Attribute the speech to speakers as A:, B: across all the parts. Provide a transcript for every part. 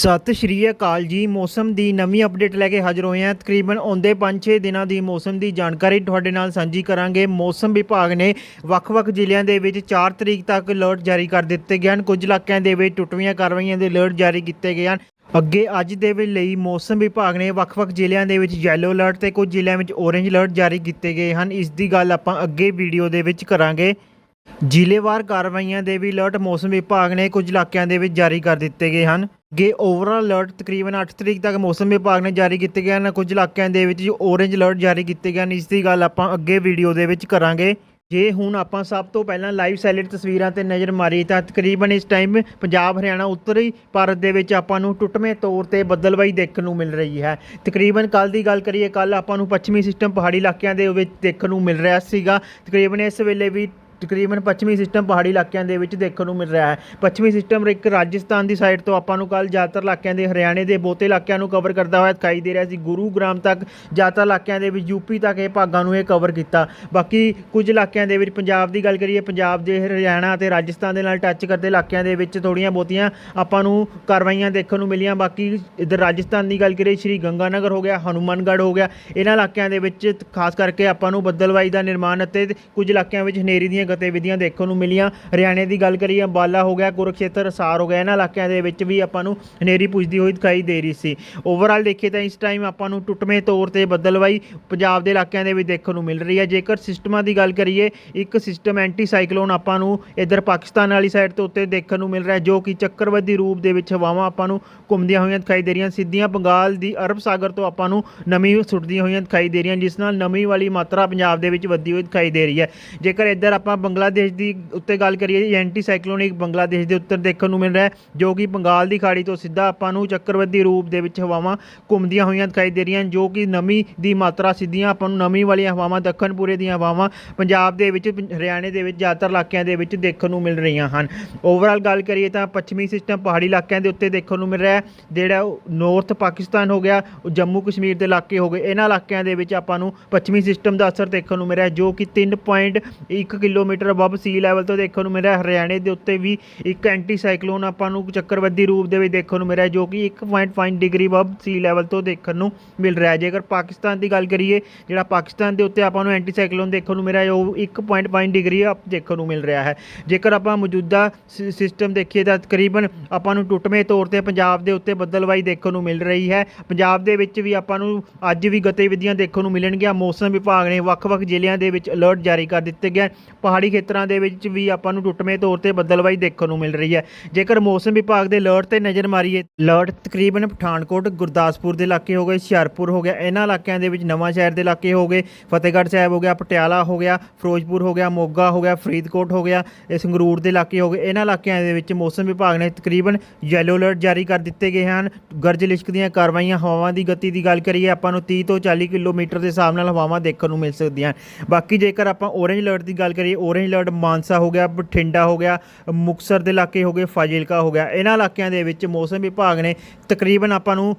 A: ਸਤਿ ਸ਼੍ਰੀ ਅਕਾਲ ਜੀ। ਮੌਸਮ ਦੀ ਨਵੀਂ ਅਪਡੇਟ ਲੈ ਕੇ ਹਾਜ਼ਰ ਹੋਏ ਹਾਂ। ਤਕਰੀਬਨ ਆਉਂਦੇ 5-6 ਦਿਨਾਂ ਦੀ ਮੌਸਮ ਦੀ ਜਾਣਕਾਰੀ ਤੁਹਾਡੇ ਨਾਲ ਸਾਂਝੀ ਕਰਾਂਗੇ। ਮੌਸਮ ਵਿਭਾਗ ਨੇ ਵੱਖ-ਵੱਖ ਜ਼ਿਲ੍ਹਿਆਂ ਦੇ ਵਿੱਚ 4 ਤਰੀਕ ਤੱਕ ਅਲਰਟ ਜਾਰੀ ਕਰ ਦਿੱਤੇ ਗਏ ਹਨ। ਕੁਝ ਇਲਾਕਿਆਂ ਦੇ ਵਿੱਚ ਟੁੱਟਵੀਆਂ ਕਾਰਵਾਈਆਂ ਦੇ ਅਲਰਟ ਜਾਰੀ ਕੀਤੇ ਗਏ ਹਨ। ਅੱਗੇ ਅੱਜ ਦੇ ਲਈ ਮੌਸਮ ਵਿਭਾਗ ਨੇ ਵੱਖ-ਵੱਖ ਜ਼ਿਲ੍ਹਿਆਂ ਦੇ ਵਿੱਚ ਯੈਲੋ ਅਲਰਟ ਤੇ ਕੁਝ ਜ਼ਿਲ੍ਹਿਆਂ ਵਿੱਚ ਔਰੇਂਜ ਅਲਰਟ ਜਾਰੀ ਕੀਤੇ ਗਏ ਹਨ। ਇਸ ਦੀ ਗੱਲ ਆਪਾਂ ਅੱਗੇ ਵੀਡੀਓ ਦੇ ਵਿੱਚ ਕਰਾਂਗੇ। ਜ਼ਿਲ੍ਹੇਵਾਰ ਕਾਰਵਾਈਆਂ ਦੇ ਵੀ ਅਲਰਟ ਮੌਸਮ ਵਿਭਾਗ ਨੇ ਕੁਝ ਇਲਾਕਿਆਂ ਦੇ ਵਿੱਚ ਜਾਰੀ ਕਰ ਦਿੱਤੇ ਗਏ ਹਨ। ਗੇ ਓਵਰਆਲ ਅਲਰਟ ਤਕਰੀਬਨ 8 ਤਰੀਕ ਤੱਕ ਮੌਸਮ ਵਿਭਾਗ ਨੇ ਜਾਰੀ ਕੀਤੇ ਗਏ ਹਨ। ਕੁਝ ਇਲਾਕਿਆਂ ਦੇ ਵਿੱਚ ਔਰੇਂਜ ਅਲਰਟ ਜਾਰੀ ਕੀਤੇ ਗਏ ਹਨ। ਇਸ ਦੀ ਗੱਲ ਆਪਾਂ ਅੱਗੇ ਵੀਡੀਓ ਦੇ ਵਿੱਚ ਕਰਾਂਗੇ। ਜੇ ਹੁਣ ਆਪਾਂ ਸਭ ਤੋਂ ਪਹਿਲਾਂ ਲਾਈਵ ਸੈਲਡ ਤਸਵੀਰਾਂ ਤੇ ਨਜ਼ਰ ਮਾਰੀ ਤਾਂ ਤਕਰੀਬਨ ਇਸ ਟਾਈਮ ਪੰਜਾਬ, ਹਰਿਆਣਾ, ਉੱਤਰੀ ਭਾਰਤ ਦੇ ਵਿੱਚ ਆਪਾਂ ਨੂੰ ਟੁੱਟਵੇਂ ਤੌਰ ਤੇ ਬੱਦਲਵਾਈ ਦੇਖਣ ਨੂੰ ਮਿਲ ਰਹੀ ਹੈ। ਤਕਰੀਬਨ ਕੱਲ ਦੀ ਗੱਲ ਕਰੀਏ ਕੱਲ ਆਪਾਂ ਨੂੰ ਪੱਛਮੀ ਸਿਸਟਮ ਪਹਾੜੀ ਇਲਾਕਿਆਂ ਦੇ ਵਿੱਚ ਦੇਖਣ ਨੂੰ ਮਿਲ ਰਿਹਾ ਸੀਗਾ। ਤਕਰੀਬਨ ਇਸ ਵੇਲੇ ਵੀ ਤਕਰੀਬਨ ਪੱਛਮੀ ਸਿਸਟਮ ਪਹਾੜੀ ਇਲਾਕਿਆਂ ਦੇ ਵਿੱਚ ਦੇਖਣ ਨੂੰ ਮਿਲ ਰਿਹਾ ਹੈ। ਪੱਛਮੀ ਸਿਸਟਮ ਇੱਕ ਰਾਜਸਥਾਨ ਦੀ ਸਾਈਡ ਤੋਂ ਆਪਾਂ ਨੂੰ ਕੱਲ ਜ਼ਿਆਦਾਤਰ ਇਲਾਕਿਆਂ ਦੇ, ਹਰਿਆਣੇ ਦੇ ਬਹੁਤੇ ਇਲਾਕਿਆਂ ਨੂੰ ਕਵਰ ਕਰਦਾ ਹੋਇਆ ਦਿਖਾਈ ਦੇ ਰਿਹਾ ਸੀ। ਗੁਰੂਗ੍ਰਾਮ ਤੱਕ ਜ਼ਿਆਦਾਤਰ ਇਲਾਕਿਆਂ ਦੇ ਵਿੱਚ ਯੂਪੀ ਤੱਕ ਇਹ ਭਾਗਾਂ ਨੂੰ ਇਹ ਕਵਰ ਕੀਤਾ। ਬਾਕੀ ਕੁਝ ਇਲਾਕਿਆਂ ਦੇ ਵਿੱਚ ਪੰਜਾਬ ਦੀ ਗੱਲ ਕਰੀਏ, ਪੰਜਾਬ ਦੇ ਹਰਿਆਣਾ ਅਤੇ ਰਾਜਸਥਾਨ ਦੇ ਨਾਲ ਟੱਚ ਕਰਦੇ ਇਲਾਕਿਆਂ ਦੇ ਵਿੱਚ ਥੋੜੀਆਂ ਬਹੁਤੀਆਂ ਆਪਾਂ ਨੂੰ ਕਾਰਵਾਈਆਂ ਦੇਖਣ ਨੂੰ ਮਿਲੀਆਂ। ਬਾਕੀ ਇਧਰ ਰਾਜਸਥਾਨ ਦੀ ਗੱਲ ਕਰੀਏ, ਸ਼੍ਰੀ ਗੰਗਾਨਗਰ ਹੋ ਗਿਆ, ਹਨੂਮਾਨਗੜ੍ਹ ਹੋ ਗਿਆ। ਇਹਨਾਂ ਇਲਾਕਿਆਂ ਦੇ ਵਿੱਚ ਖਾਸ ਕਰਕੇ ਆਪਾਂ ਨੂੰ ਬੱਦਲਵਾਈ ਦਾ ਨਿਰਮਾਣ ਅਤੇ ਕੁਝ ਇਲਾਕਿਆਂ ਵਿੱਚ ਹਨੇਰੀ ਦੀਆਂ ਗਤੀਵਿਧੀਆਂ ਦੇਖਣ ਨੂੰ ਮਿਲੀਆਂ। ਹਰਿਆਣੇ ਦੀ ਗੱਲ ਕਰੀਏ, ਅੰਬਾਲਾ ਹੋ ਗਿਆ ਕੁਰੂਕਸ਼ੇਤਰ ਸਾਰ ਹੋ ਗਿਆ। ਇਹਨਾਂ ਇਲਾਕਿਆਂ ਦੇ ਵਿੱਚ ਵੀ ਆਪਾਂ ਨੂੰ ਹਨੇਰੀ ਪੁੱਜਦੀ ਹੋਈ ਦਿਖਾਈ ਦੇ ਰਹੀ ਸੀ। ਓਵਰਆਲ ਦੇਖੀਏ ਤਾਂ ਇਸ ਟਾਈਮ ਆਪਾਂ ਨੂੰ ਟੁੱਟਵੇਂ ਤੌਰ ਤੇ ਬੱਦਲਵਾਈ ਪੰਜਾਬ ਦੇ ਇਲਾਕਿਆਂ ਦੇ ਵਿੱਚ ਦੇਖਣ ਨੂੰ ਮਿਲ ਰਹੀ ਹੈ। ਜੇਕਰ ਸਿਸਟਮਾਂ ਦੀ ਗੱਲ ਕਰੀਏ, ਇੱਕ ਸਿਸਟਮ ਐਂਟੀ ਸਾਈਕਲੋਨ ਆਪਾਂ ਨੂੰ ਇਧਰ ਪਾਕਿਸਤਾਨ ਵਾਲੀ ਸਾਈਡ ਤੋਂ ਉੱਤੇ ਦੇਖਣ ਨੂੰ ਮਿਲ ਰਿਹਾ ਜੋ ਕਿ ਚੱਕਰਵਾਦੀ ਰੂਪ ਦੇ ਵਿੱਚ ਹਵਾਵਾਂ ਆਪਾਂ ਨੂੰ ਘੁੰਮਦੀਆਂ ਹੋਈਆਂ ਦਿਖਾਈ ਦੇ ਰਹੀਆਂ। ਸਿੱਧੀਆਂ ਬੰਗਾਲ ਦੀ ਅਰਬ ਸਾਗਰ ਤੋਂ ਆਪਾਂ ਨੂੰ ਨਮੀ ਸੁੱਟਦੀਆਂ ਹੋਈਆਂ ਦਿਖਾਈ ਦੇ ਰਹੀਆਂ, ਜਿਸ ਨਾਲ ਨਮੀ ਵਾਲੀ ਮਾਤਰਾ ਪੰਜਾਬ ਦੇ ਵਿੱਚ ਵਧਦੀ ਹੋਈ ਦਿਖਾਈ ਦੇ ਰਹੀ ਹੈ। ਜੇਕਰ ਇੱਧਰ ਆਪਾਂ ਬੰਗਲਾਦੇਸ਼ ਦੀ ਉੱਤੇ ਗੱਲ ਕਰੀਏ ਐਂਟੀ ਸਾਈਕਲੋਨਿਕ ਬੰਗਲਾਦੇਸ਼ ਦੇ ਉੱਤਰ ਦੇਖਣ ਨੂੰ ਮਿਲ ਰਿਹਾ ਹੈ ਜੋ ਕਿ ਬੰਗਾਲ ਦੀ ਖਾੜੀ ਤੋਂ ਸਿੱਧਾ ਆਪਾਂ ਨੂੰ ਚੱਕਰਵਾਦੀ ਰੂਪ ਦੇ ਵਿੱਚ ਹਵਾਵਾਂ ਘੁੰਮਦੀਆਂ ਹੋਈਆਂ ਦਿਖਾਈ ਦੇ ਰਹੀਆਂ ਹਨ, ਜੋ ਕਿ ਨਮੀ ਦੀ ਮਾਤਰਾ ਸਿੱਧੀਆਂ ਆਪਾਂ ਨੂੰ ਨਮੀ ਵਾਲੀਆਂ ਹਵਾਵਾਂ ਦੱਖਣ ਪੂਰੇ ਦੀਆਂ ਹਵਾਵਾਂ ਪੰਜਾਬ ਦੇ ਵਿੱਚ ਹਰਿਆਣੇ ਦੇ ਵਿੱਚ ਜ਼ਿਆਦਾਤਰ ਇਲਾਕਿਆਂ ਦੇ ਵਿੱਚ ਦੇਖਣ ਨੂੰ ਮਿਲ ਰਹੀਆਂ ਹਨ। ਓਵਰਆਲ ਗੱਲ ਕਰੀਏ ਤਾਂ ਪੱਛਮੀ ਸਿਸਟਮ ਪਹਾੜੀ ਇਲਾਕਿਆਂ ਦੇ ਉੱਤੇ ਦੇਖਣ ਨੂੰ ਮਿਲ ਰਿਹਾ ਹੈ ਜਿਹੜਾ ਨਾਰਥ ਪਾਕਿਸਤਾਨ ਹੋ ਗਿਆ ਉਹ ਜੰਮੂ ਕਸ਼ਮੀਰ ਦੇ ਇਲਾਕੇ ਹੋ ਗਏ। ਇਹਨਾਂ ਇਲਾਕਿਆਂ ਦੇ ਵਿੱਚ ਆਪਾਂ ਨੂੰ ਪੱਛਮੀ ਸਿਸਟਮ ਦਾ ਅਸਰ ਦੇਖਣ ਨੂੰ ਮਿਲ ਰਿਹਾ ਜੋ ਕਿ 3.1 ਕਿਲੋਮੀਟਰ ਅਬਵ ਸੀ ਲੈਵਲ ਤੋਂ ਦੇਖਣ ਨੂੰ ਮਿਲ ਰਿਹਾ ਹਰਿਆਣੇ ਦੇ ਉੱਤੇ ਵੀ ਇੱਕ ਐਂਟੀ ਸਾਈਕਲੋਨ ਆਪਾਂ ਨੂੰ ਚੱਕਰਵਾਦੀ ਰੂਪ ਦੇ ਵਿੱਚ ਦੇਖਣ ਨੂੰ ਮਿਲ ਜੋ ਕਿ 1.5 ਡਿਗਰੀ ਅਬਵ ਸੀ ਲੈਵਲ ਤੋਂ ਦੇਖਣ ਨੂੰ ਮਿਲ ਰਿਹਾ ਹੈ। ਜੇਕਰ ਪਾਕਿਸਤਾਨ ਦੀ ਗੱਲ ਕਰੀਏ, ਜਿਹੜਾ ਪਾਕਿਸਤਾਨ ਦੇ ਉੱਤੇ ਆਪਾਂ ਨੂੰ ਐਂਟੀ ਸਾਈਕਲੋਨ ਦੇਖਣ ਨੂੰ ਮਿਲਿਆ ਰਿਹਾ ਹੈ, ਉਹ 1.5 ਡਿਗਰੀ ਅਪ ਦੇਖਣ ਨੂੰ ਮਿਲ ਰਿਹਾ ਹੈ। ਜੇਕਰ ਆਪਾਂ ਮੌਜੂਦਾ ਸਿਸਟਮ ਦੇਖੀਏ ਤਾਂ ਤਕਰੀਬਨ ਆਪਾਂ ਨੂੰ ਟੁੱਟਵੇਂ ਤੌਰ ਤੇ ਪੰਜਾਬ ਦੇ ਉੱਤੇ ਬੱਦਲਵਾਈ ਦੇਖਣ ਨੂੰ ਮਿਲ ਰਹੀ ਹੈ। ਪੰਜਾਬ ਦੇ ਵਿੱਚ ਵੀ ਆਪਾਂ ਨੂੰ ਅੱਜ ਵੀ ਗਤੀਵਿਧੀਆਂ ਦੇਖਣ ਨੂੰ ਮਿਲਣਗੀਆਂ। ਮੌਸਮ ਵਿਭਾਗ ਨੇ ਵੱਖ-ਵੱਖ ਜ਼ਿਲ੍ਹਿਆਂ ਦੇ ਵਿੱਚ ਅਲਰਟ ਜਾਰੀ ਕਰ ਦਿੱਤੇ ਗਏ। ਹਨ। ਪਹਾੜੀ ਖੇਤਰਾਂ ਦੇ ਵਿੱਚ ਵੀ ਆਪਾਂ ਨੂੰ ਟੁੱਟਵੇਂ ਤੌਰ ਤੇ ਬੱਦਲਵਾਈ ਦੇਖਣ ਨੂੰ ਮਿਲ ਰਹੀ ਹੈ। ਜੇਕਰ ਮੌਸਮ ਵਿਭਾਗ ਦੇ ਅਲਰਟ ਤੇ ਨਜ਼ਰ ਮਾਰੀਏ ਅਲਰਟ ਤਕਰੀਬਨ ਪਠਾਨਕੋਟ, ਗੁਰਦਾਸਪੁਰ ਦੇ ਇਲਾਕੇ ਹੋ ਗਏ, ਹੁਸ਼ਿਆਰਪੁਰ ਹੋ ਗਿਆ, ਇਹਨਾਂ ਇਲਾਕਿਆਂ ਦੇ ਵਿੱਚ ਨਵਾਂ ਸ਼ਹਿਰ ਦੇ ਇਲਾਕੇ ਹੋ ਗਏ, ਫਤਿਹਗੜ੍ਹ ਸਾਹਿਬ ਹੋ ਗਿਆ, ਪਟਿਆਲਾ ਹੋ ਗਿਆ, ਫਿਰੋਜ਼ਪੁਰ ਹੋ ਗਿਆ, ਮੋਗਾ ਹੋ ਗਿਆ, ਫਰੀਦਕੋਟ ਹੋ ਗਿਆ ਸੰਗਰੂਰ ਦੇ ਇਲਾਕੇ ਹੋ ਗਏ। ਇਹਨਾਂ ਇਲਾਕਿਆਂ ਦੇ ਵਿੱਚ ਮੌਸਮ ਵਿਭਾਗ ਨੇ ਤਕਰੀਬਨ ਯੈਲੋ ਅਲਰਟ ਜਾਰੀ ਕਰ ਦਿੱਤੇ ਗਏ ਹਨ। ਗਰਜ ਲਿਸ਼ਕ ਦੀਆਂ ਕਾਰਵਾਈਆਂ ਹਵਾਵਾਂ ਦੀ ਗਤੀ ਦੀ ਗੱਲ ਕਰੀਏ, ਆਪਾਂ ਨੂੰ 30 ਤੋਂ 40 ਕਿਲੋਮੀਟਰ ਦੇ ਹਿਸਾਬ ਨਾਲ ਹਵਾਵਾਂ ਦੇਖਣ ਨੂੰ ਮਿਲ ਸਕਦੀਆਂ ਹਨ। ਬਾਕੀ ਜੇਕਰ ਆਪਾਂ ਔਰੇਂਜ ਅਲਰਟ ਦੀ ਗੱਲ ਕਰੀਏ ਔਰੇਂਜ ਅਲਰਟ ਮਾਨਸਾ ਹੋ ਗਿਆ ਬਠਿੰਡਾ ਹੋ ਗਿਆ ਮੁਕਸਰ ਦੇ ਇਲਾਕੇ ਹੋ ਗਏ ਫਾਜ਼ਿਲਕਾ ਹੋ ਗਿਆ। ਇਹਨਾਂ ਇਲਾਕਿਆਂ ਦੇ ਵਿੱਚ ਮੌਸਮ ਵਿਭਾਗ ਨੇ ਤਕਰੀਬਨ ਆਪਾਂ ਨੂੰ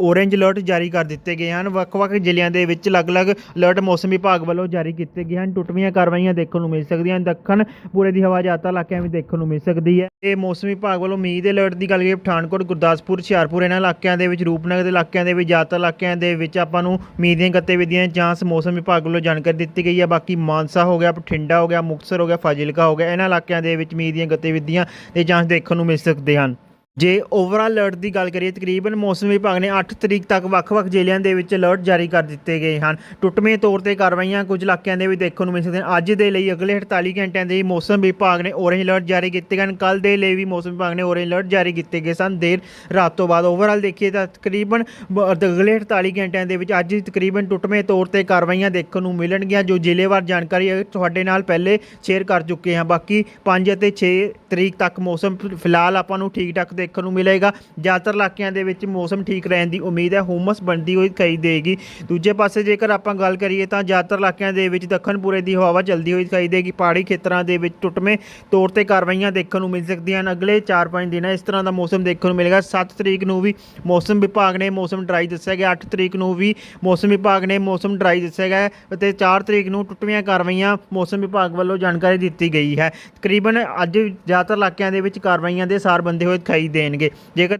A: ਔਰੇਂਜ ਅਲਰਟ ਜਾਰੀ ਕਰ ਦਿੱਤੇ ਗਏ ਹਨ। ਵੱਖ-ਵੱਖ ਜ਼ਿਲ੍ਹਿਆਂ ਦੇ ਵਿੱਚ ਅਲੱਗ-ਅਲੱਗ ਅਲਰਟ ਮੌਸਮ ਵਿਭਾਗ ਵੱਲੋਂ ਜਾਰੀ ਕੀਤੇ ਗਏ ਹਨ। ਟੁੱਟਵੀਆਂ ਕਾਰਵਾਈਆਂ ਦੇਖਣ ਨੂੰ ਮਿਲ ਸਕਦੀਆਂ ਹਨ। ਦੱਖਣ ਪੂਰੇ ਦੀ ਹਵਾ ਜ਼ਿਆਦਾਤਰ ਇਲਾਕਿਆਂ ਵਿੱਚ ਦੇਖਣ ਨੂੰ ਮਿਲ ਸਕਦੀ ਹੈ। ਇਹ ਮੌਸਮ ਵਿਭਾਗ ਵੱਲੋਂ ਮੀਂਹ ਦੇ ਅਲਰਟ ਦੀ ਗੱਲ ਕਰੀਏ, ਪਠਾਨਕੋਟ, ਗੁਰਦਾਸਪੁਰ, ਹੁਸ਼ਿਆਰਪੁਰ, ਇਹਨਾਂ ਇਲਾਕਿਆਂ ਦੇ ਵਿੱਚ, ਰੂਪਨਗਰ ਦੇ ਇਲਾਕਿਆਂ ਦੇ ਵਿੱਚ, ਜ਼ਿਆਦਾਤਰ ਇਲਾਕਿਆਂ ਦੇ ਵਿੱਚ ਆਪਾਂ ਨੂੰ ਮੀਂਹ ਦੀਆਂ ਗਤੀਵਿਧੀਆਂ ਜਾਂਚ ਮੌਸਮ ਵਿਭਾਗ ਵੱਲੋਂ ਜਾਣਕਾਰੀ ਦਿੱਤੀ ਗਈ ਹੈ। ਬਾਕੀ ਮਾਨਸਾ ਹੋ ਗਿਆ ਬਠਿੰਡਾ ਹੋ ਗਿਆ ਮੁਕਤਸਰ ਹੋ ਗਿਆ, ਫਾਜ਼ਿਲਕਾ ਹੋ ਗਿਆ, ਇਹਨਾਂ ਇਲਾਕਿਆਂ ਦੇ ਵਿੱਚ ਮੀਂਹ ਦੀਆਂ ਗਤੀਵਿਧੀਆਂ ਦੇ ਜਾਂਚ ਦੇਖਣ ਨੂੰ ਮਿਲ ਸਕਦੇ ਹਨ। ਜੇ ਓਵਰਆਲ ਅਲਰਟ ਦੀ ਗੱਲ ਕਰੀਏ, ਤਕਰੀਬਨ ਮੌਸਮ ਵਿਭਾਗ ਨੇ 8 ਤਰੀਕ ਤੱਕ ਵੱਖ-ਵੱਖ ਜ਼ਿਲ੍ਹਿਆਂ ਦੇ ਵਿੱਚ ਅਲਰਟ ਜਾਰੀ ਕਰ ਦਿੱਤੇ ਗਏ ਹਨ। ਟੁੱਟਵੇਂ ਤੌਰ ਤੇ ਕਾਰਵਾਈਆਂ ਕੁਝ ਇਲਾਕਿਆਂ ਦੇ ਵਿੱਚ ਦੇਖਣ ਨੂੰ ਮਿਲ ਸਕਦੀਆਂ ਹਨ। ਅੱਜ ਦੇ ਲਈ ਅਗਲੇ 48 ਘੰਟਿਆਂ ਦੇ ਮੌਸਮ ਵਿਭਾਗ ਨੇ ਔਰੇਂਜ ਅਲਰਟ ਜਾਰੀ ਕੀਤੇ ਗਏ ਹਨ। ਕੱਲ ਦੇ ਲਈ ਵੀ ਮੌਸਮ ਵਿਭਾਗ ਨੇ ਔਰੇਂਜ ਅਲਰਟ ਜਾਰੀ ਕੀਤੇ ਗਏ ਸਨ। ਦੇਰ ਰਾਤ ਤੋਂ ਬਾਅਦ ਓਵਰਆਲ ਦੇਖੀਏ ਤਾਂ ਤਕਰੀਬਨ ਅਗਲੇ 48 ਘੰਟਿਆਂ ਦੇ ਵਿੱਚ ਅੱਜ ਤਕਰੀਬਨ ਟੁੱਟਵੇਂ ਤੌਰ ਤੇ ਕਾਰਵਾਈਆਂ ਦੇਖਣ ਨੂੰ ਮਿਲਣਗੀਆਂ, ਜੋ ਜ਼ਿਲ੍ਹੇਵਾਰ ਜਾਣਕਾਰੀ ਤੁਹਾਡੇ ਨਾਲ ਪਹਿਲੇ ਸ਼ੇਅਰ ਕਰ ਚੁੱਕੇ ਹਾਂ। ਬਾਕੀ 5 ਅਤੇ 6 ਤਰੀਕ ਤੱਕ ਮੌਸਮ ਫਿਲਹਾਲ ਆਪਾਂ ਨੂੰ ਠੀਕ ਠਾਕ ਦੇ ਦੇਖਣ ਨੂੰ ਮਿਲੇਗਾ। ਜ਼ਿਆਦਾਤਰ ਇਲਾਕਿਆਂ ਦੇ ਵਿੱਚ ਮੌਸਮ ਠੀਕ ਰਹਿਣ ਦੀ ਉਮੀਦ ਹੈ। ਹੁਮਸ ਬਣਦੀ ਹੋਈ ਦਿਖਾਈ ਦੇਗੀ। ਦੂਜੇ ਪਾਸੇ ਜੇਕਰ ਆਪਾਂ ਗੱਲ ਕਰੀਏ ਤਾਂ ਜ਼ਿਆਦਾਤਰ ਇਲਾਕਿਆਂ ਦੇ ਵਿੱਚ ਦੱਖਣ ਪੂਰੇ ਦੀ ਹਵਾ ਚਲਦੀ ਹੋਈ ਦਿਖਾਈ ਦੇਗੀ। ਪਹਾੜੀ ਖੇਤਰਾਂ ਦੇ ਵਿੱਚ ਟੁੱਟਵੇਂ ਤੌਰ ਤੇ ਕਾਰਵਾਈਆਂ ਦੇਖਣ ਨੂੰ ਮਿਲ ਸਕਦੀਆਂ ਹਨ। ਅਗਲੇ 4-5 ਦਿਨਾਂ ਇਸ ਤਰ੍ਹਾਂ ਦਾ ਮੌਸਮ ਦੇਖਣ ਨੂੰ ਮਿਲੇਗਾ। 7 ਤਰੀਕ ਨੂੰ ਵੀ ਮੌਸਮ ਵਿਭਾਗ ਨੇ ਮੌਸਮ ਡਰਾਈ ਦੱਸਿਆ ਗਿਆ। 8 ਤਰੀਕ ਨੂੰ ਵੀ ਮੌਸਮ ਵਿਭਾਗ ਨੇ ਮੌਸਮ ਡਰਾਈ ਦੱਸਿਆ ਗਿਆ ਅਤੇ 4 ਤਰੀਕ ਨੂੰ ਟੁੱਟਵੀਆਂ ਕਾਰਵਾਈਆਂ ਮੌਸਮ ਵਿਭਾਗ ਵੱਲੋਂ ਜਾਣਕਾਰੀ ਦਿੱਤੀ ਗਈ ਹੈ। ਤਕਰੀਬਨ ਅੱਜ ਜ਼ਿਆਦਾਤਰ ਇਲਾਕਿਆਂ ਦੇ ਵਿੱਚ ਕਾਰਵਾਈਆਂ ਦੇ ਸਾਰ ਬੰਦੇ ਹੋਏ ਦਿਖਾਈ ਦੇਣਗੇ। ਜੇਕਰ